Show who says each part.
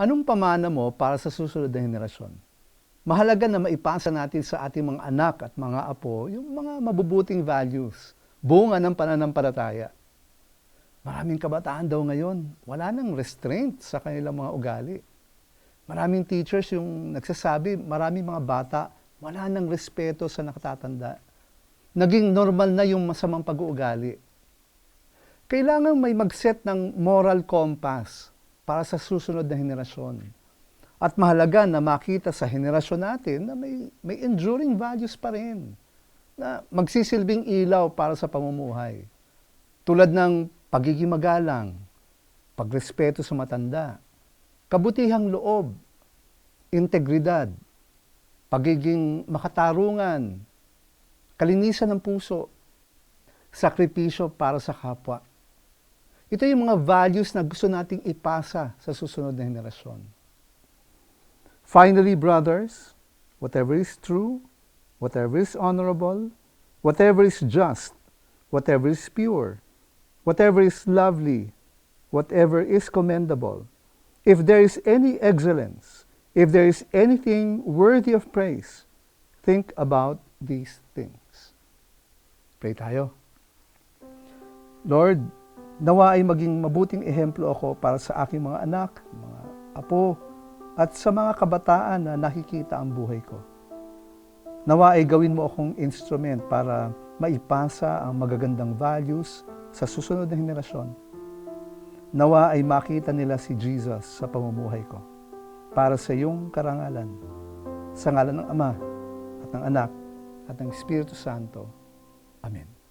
Speaker 1: Anong pamana mo para sa susunod na henerasyon? Mahalaga na maipasa natin sa ating mga anak at mga apo yung mga mabubuting values, bunga ng pananampalataya. Maraming kabataan daw ngayon, wala nang restraint sa kanilang mga ugali. Maraming teachers yung nagsasabi, maraming mga bata, wala nang respeto sa nakatatanda. Naging normal na yung masamang pag-uugali. Kailangan may mag-set ng moral compass para sa susunod na henerasyon. At mahalaga na makita sa henerasyon natin na may, may enduring values pa rin na magsisilbing ilaw para sa pamumuhay. Tulad ng pagiging magalang, pagrespeto sa matanda, kabutihang loob, integridad, pagiging makatarungan, kalinisan ng puso, sakripisyo para sa kapwa. Ito yung mga values na gusto nating ipasa sa susunod na henerasyon. Finally, brothers, whatever is true, whatever is honorable, whatever is just, whatever is pure, whatever is lovely, whatever is commendable, if there is any excellence, if there is anything worthy of praise, think about these things. Pray tayo. Lord, nawa ay maging mabuting ehemplo ako para sa aking mga anak, mga apo, at sa mga kabataan na nakikita ang buhay ko. Nawa ay gawin mo akong instrument para maipasa ang magagandang values sa susunod na henerasyon. Nawa ay makita nila si Jesus sa pamumuhay ko para sa iyong karangalan. Sa ngalan ng Ama at ng Anak at ng Espiritu Santo. Amen.